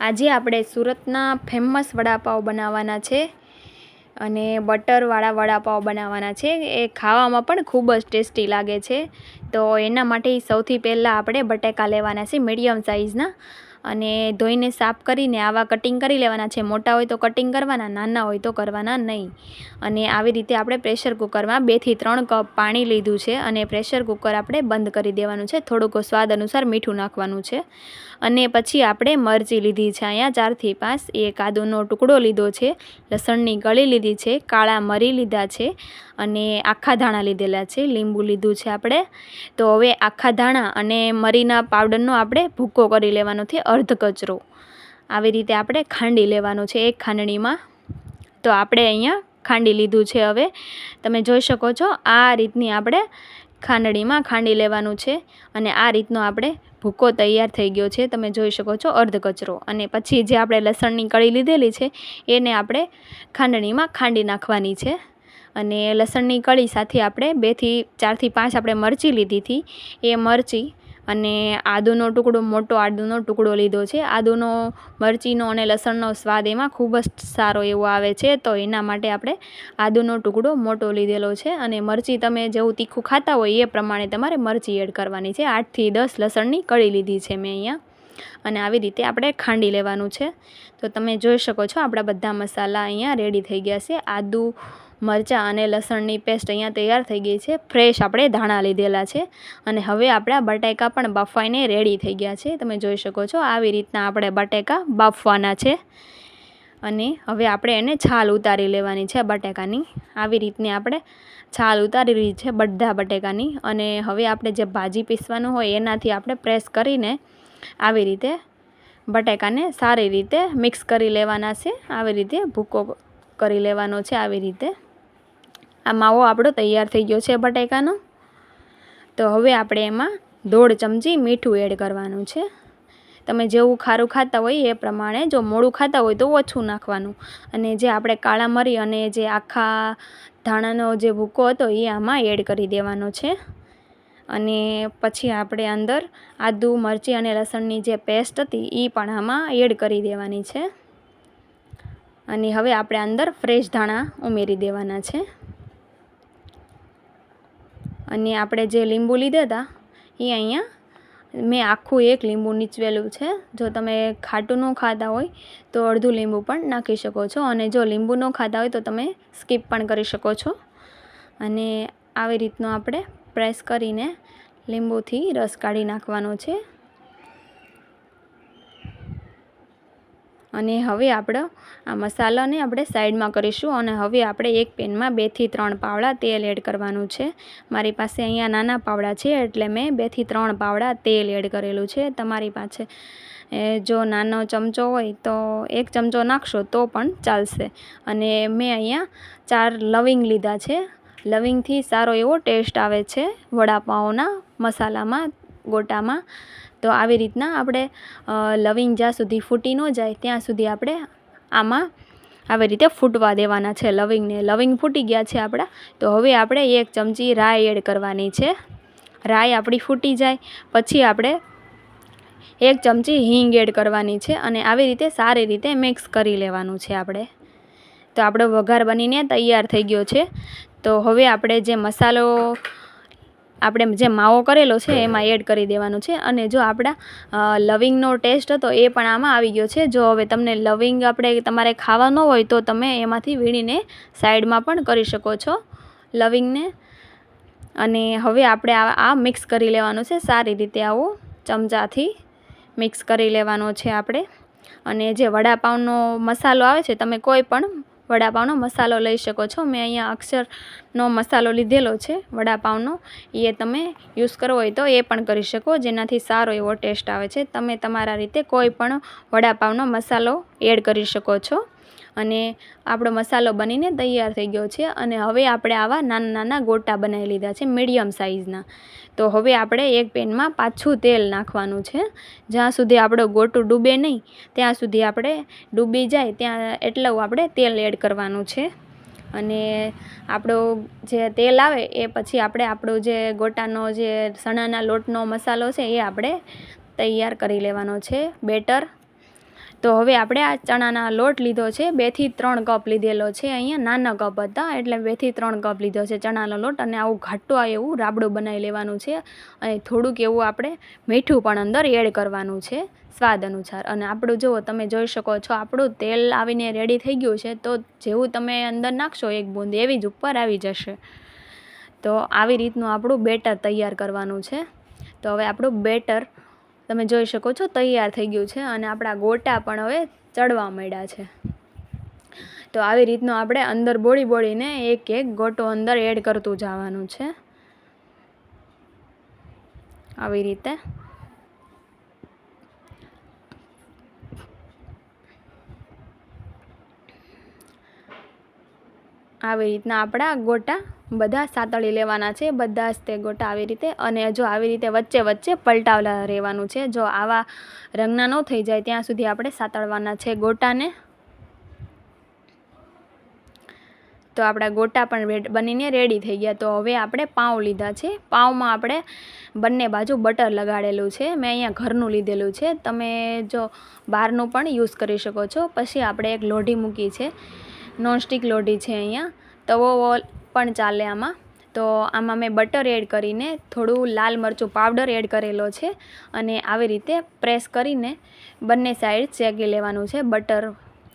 આજે આપણે સુરતના ફેમસ વડાપાઉં બનાવવાના છે અને બટરવાળા વડાપાઉં બનાવવાના છે. એ ખાવામાં પણ ખૂબ જ ટેસ્ટી લાગે છે. તો એના માટે સૌથી પહેલાં આપણે બટેકા લેવાના છે, મીડિયમ સાઇઝના. અને ધોઈને સાફ કરીને આવા કટિંગ કરી લેવાના છે. મોટા હોય તો કટિંગ કરવાના, નાના હોય તો કરવાના નહીં. અને આવી રીતે આપણે પ્રેશર કુકરમાં બેથી ત્રણ કપ પાણી લીધું છે અને પ્રેશર કુકર આપણે બંધ કરી દેવાનું છે. થોડુંક સ્વાદ અનુસાર મીઠું નાખવાનું છે. અને પછી આપણે મરચી લીધી છે અહીંયા ચારથી પાંચ. એ કાદુનો ટુકડો લીધો છે. લસણની ગળી લીધી છે. કાળા મરી લીધા છે અને આખા ધાણા લીધેલા છે. લીંબુ લીધું છે આપણે. તો હવે આખા ધાણા અને મરીના પાવડરનો આપણે ભૂકો કરી લેવાનો છે. અર્ધ કચરો. આવી રીતે આપણે ખાંડી લેવાનું છે એક ખાંડણીમાં. તો આપણે અહીંયા ખાંડી લીધું છે હવે. તમે જોઈ શકો છો, આ રીતની આપણે ખાંડણીમાં ખાંડી લેવાનું છે અને આ રીતનો આપણે ભૂકો તૈયાર થઈ ગયો છે. તમે જોઈ શકો છો અર્ધ કચરો. અને પછી જે આપણે લસણની કળી લીધેલી છે, એને આપણે ખાંડણીમાં ખાંડી નાખવાની છે. અને લસણની કળી સાથે આપણે બેથી ચારથી પાંચ આપણે મરચી લીધી હતી. એ મરચી અને આદુનો ટુકડો, મોટો આદુનો ટુકડો લીધો છે. આદુનો, મરચીનો અને લસણનો સ્વાદ એમાં ખૂબ જ સારો એવો આવે છે. તો એના માટે આપણે આદુનો ટુકડો મોટો લીધેલો છે અને મરચી તમે જેવું તીખું ખાતા હોય એ પ્રમાણે તમારે મરચી એડ કરવાની છે. આઠથી દસ લસણની કળી લીધી છે મેં અહીંયા. અને આવી રીતે આપણે ખાંડી લેવાનું છે. તો તમે જોઈ શકો છો આપણા બધા મસાલા અહીંયા રેડી થઈ ગયા છે. આદુ મરચાં અને લસણની પેસ્ટ અહીંયા તૈયાર થઈ ગઈ છે. ફ્રેશ આપણે ધાણા લીધેલા છે અને હવે આપણા બટાકા પણ બાફાઈને રેડી થઈ ગયા છે. તમે જોઈ શકો છો આવી રીતના આપણે બટેકા બાફવાના છે. અને હવે આપણે એને છાલ ઉતારી લેવાની છે બટાકાની. આવી રીતની આપણે છાલ ઉતારી રહી છે બધા બટેકાની. અને હવે આપણે જે ભાજી પીસવાનું હોય એનાથી આપણે પ્રેસ કરીને આવી રીતે બટાકાને સારી રીતે મિક્સ કરી લેવાના છે. આવી રીતે ભૂકો કરી લેવાનો છે આવી રીતે. આ માવો આપણો તૈયાર થઈ ગયો છે બટેકાનો. તો હવે આપણે એમાં દોઢ ચમચી મીઠું એડ કરવાનું છે. તમે જેવું ખારું ખાતા હોય એ પ્રમાણે, જો મોડું ખાતા હોય તો ઓછું નાખવાનું. અને જે આપણે કાળા મરી અને જે આખા ધાણાનો જે ભૂકો હતો એ આમાં એડ કરી દેવાનો છે. અને પછી આપણે અંદર આદુ, મરચી અને લસણની જે પેસ્ટ હતી એ પણ આમાં એડ કરી દેવાની છે. અને હવે આપણે અંદર ફ્રેશ ધાણા ઉમેરી દેવાના છે. અને આપણે જે લીંબુ લીધા હતા, એ અહીંયા મેં આખું એક લીંબુ નીચવેલું છે. જો તમે ખાટું ન ખાતા હોય, તો અડધું લીંબુ પણ નાખી શકો છો. અને જો લીંબુ ન ખાતા હોય, તો તમે સ્કીપ પણ કરી શકો છો. અને આવી રીતનું આપણે પ્રેસ કરીને લીંબુથી રસ કાઢી નાખવાનો છે. અને હવે આપણે આ મસાલાને આપણે સાઈડમાં કરીશું અને હવે આપણે એક પેનમાં બેથી ત્રણ પાવડા તેલ એડ કરવાનું છે. મારી પાસે અહીંયા નાના પાવડા છે એટલે મેં બેથી ત્રણ પાવડા તેલ એડ કરેલું છે. તમારી પાસે જો નાનો ચમચો હોય તો એક ચમચો નાખશો તો પણ ચાલશે. અને મેં અહીંયા ચાર લવિંગ લીધા છે. લવિંગથી સારો એવો ટેસ્ટ આવે છે વડાપાઉંના મસાલામાં, ગોટામાં. તો આવી રીતના આપણે લવિંગ જ્યાં સુધી ફૂટી ન જાય ત્યાં સુધી આપણે આમાં આવી રીતે ફૂટવા દેવાના છે લવિંગને. લવિંગ ફૂટી ગયા છે આપણા, તો હવે આપણે એક ચમચી રાઈ એડ કરવાની છે. રાઈ આપણી ફૂટી જાય, પછી આપણે એક ચમચી હિંગ એડ કરવાની છે અને આવી રીતે સારી રીતે મિક્સ કરી લેવાનું છે આપણે. તો આપણો વઘાર બનીને તૈયાર થઈ ગયો છે. તો હવે આપણે જે મસાલો આપણે જે માવો કરેલો છે એમાં એડ કરી દેવાનો છે. અને જો આપણા લવિંગનો ટેસ્ટ હતો એ પણ આમાં આવી ગયો છે. જો હવે તમને લવિંગ આપણે તમારે ખાવાનો હોય તો તમે એમાંથી વીણીને સાઈડમાં પણ કરી શકો છો લવિંગને અને હવે આપણે આ મિક્સ કરી લેવાનું છે. સારી રીતે આવું ચમચાથી મિક્સ કરી લેવાનો છે આપણે. અને જે વડાપાઉંનો મસાલો આવે છે તમે કોઈ પણ વડાપાઉંનો મસાલો લઈ શકો છો. મેં અહીંયા અક્ષરનો મસાલો લીધેલો છે, વડાપાવનો. એ તમે યુઝ કરવો હોય તો એ પણ કરી શકો, જેનાથી સારો એવો ટેસ્ટ આવે છે. તમે તમારા રીતે કોઈ પણ વડાપાવનો મસાલો એડ કરી શકો છો. અને આપણો મસાલો બનીને તૈયાર થઈ ગયો છે અને હવે આપણે આવા નાના નાના ગોટા બનાવી લીધા છે મીડિયમ સાઇઝના. તો હવે આપણે એક પેનમાં પાછું તેલ નાખવાનું છે. જ્યાં સુધી આપણો ગોટું ડૂબે નહીં, ત્યાં સુધી આપણે ડૂબી જાય ત્યાં એટલું આપણે તેલ એડ કરવાનું છે. અને આપણો જે તેલ આવે એ પછી આપણે આપણો જે ગોટાનો જે ચણાના લોટનો મસાલો છે એ આપણે તૈયાર કરી લેવાનો છે બેટર. તો હવે આપણે આ ચણાના લોટ લીધો છે. બેથી ત્રણ કપ લીધેલો છે અહીંયા. નાના કપ હતા, એટલે બેથી ત્રણ કપ લીધો છે ચણાનો લોટ અને આવું ઘાટું એવું રાબડું બનાવી લેવાનું છે અને થોડુંક એવું આપણે મીઠું પણ અંદર એડ કરવાનું છે સ્વાદ અનુસાર. અને આપણું જુઓ, તમે જોઈ શકો છો, આપણું તેલ આવીને રેડી થઈ ગયું છે તો જેવું તમે અંદર નાખશો એક બૂંદ એવી જ ઉપર આવી જશે. તો આવી રીતનું આપણું બેટર તૈયાર કરવાનું છે. તો હવે આપણું બેટર તમે જોઈ શકો છો, તૈયાર થઈ ગયું છે અને આપણા ગોટા પણ હવે ચડવા માંડ્યા છે. તો આવી રીતનું આપણે અંદર બોળી બોળીને એક એક ગોટો અંદર એડ કરતું જવાનું છે. આવી રીતે. આવી રીતના આપણા ગોટા બધા સાતળી લેવાના છે. બધા જ તે ગોટા આવી રીતે અને જો આવી રીતે વચ્ચે વચ્ચે પલટાવલા રહેવાનું છે. જો આવા રંગના ન થઈ જાય ત્યાં સુધી આપણે સાતળવાના છે ગોટાને. તો આપણા ગોટા પણ બનીને રેડી થઈ ગયા. તો હવે આપણે પાઉં લીધા છે. પાઉંમાં આપણે બંને બાજુ બટર લગાડેલું છે. મેં અહીંયા ઘરનું લીધેલું છે. તમે જો બહારનું પણ યુઝ કરી શકો છો. પછી આપણે એક લોઢી મૂકી છે. નોનસ્ટિક લોઢી છે અહીંયા. તવો પણ ચાલે આમાં. તો આમાં મેં બટર એડ કરીને થોડું લાલ મરચું પાવડર એડ કરેલો છે અને આવી રીતે પ્રેસ કરીને બંને સાઈડ શેકી લેવાનું છે બટર.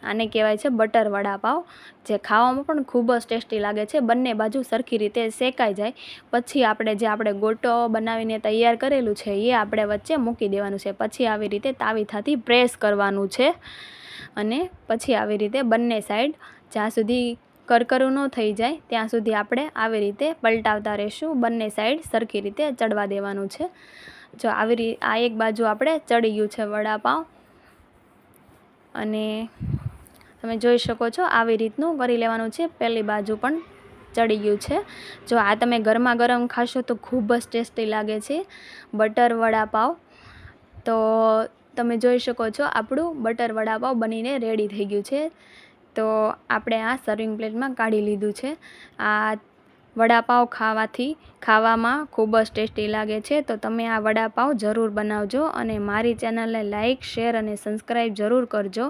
આને કહેવાય છે બટર વડાપાવ, જે ખાવામાં પણ ખૂબ જ ટેસ્ટી લાગે છે. બંને બાજુ સરખી રીતે શેકાઈ જાય. પછી આપણે જે આપણે ગોટો બનાવીને તૈયાર કરેલું છે, એ આપણે વચ્ચે મૂકી દેવાનું છે. પછી આવી રીતે તાવીથાથી પ્રેસ કરવાનું છે. અને પછી આવી રીતે બંને સાઈડ જ્યાં સુધી કરકરું ન થઈ જાય, ત્યાં સુધી આપણે આવી રીતે પલટાવતા રહીશું. બંને સાઈડ સરખી રીતે ચડવા દેવાનું છે. જો આવી રી, આ એક બાજુ આપણે ચડી ગયું છે વડાપાવ. અને તમે જોઈ શકો છો આવી રીતનું કરી લેવાનું છે. પહેલી બાજુ પણ ચડી ગયું છે. જો આ તમે ગરમા ગરમ ખાશો તો ખૂબ જ ટેસ્ટી લાગે છે. બટર વડાપાવ. તો તમે જોઈ શકો છો આપણું બટર વડાપાવ બનીને રેડી થઈ ગયું છે. તો આપણે આ સર્વિંગ પ્લેટમાં કાઢી લીધું છે. આ વડાપાવ ખાવાથી ખાવામાં ખૂબ જ ટેસ્ટી લાગે છે. તો તમે આ વડાપાવ જરૂર બનાવજો અને મારી ચેનલને લાઇક શેર અને સબસ્ક્રાઈબ જરૂર કરજો.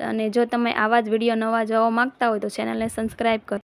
અને જો તમે આવા જ વીડિયો નવા જોવા માગતા હોય તો ચેનલને સબસ્ક્રાઈબ કરો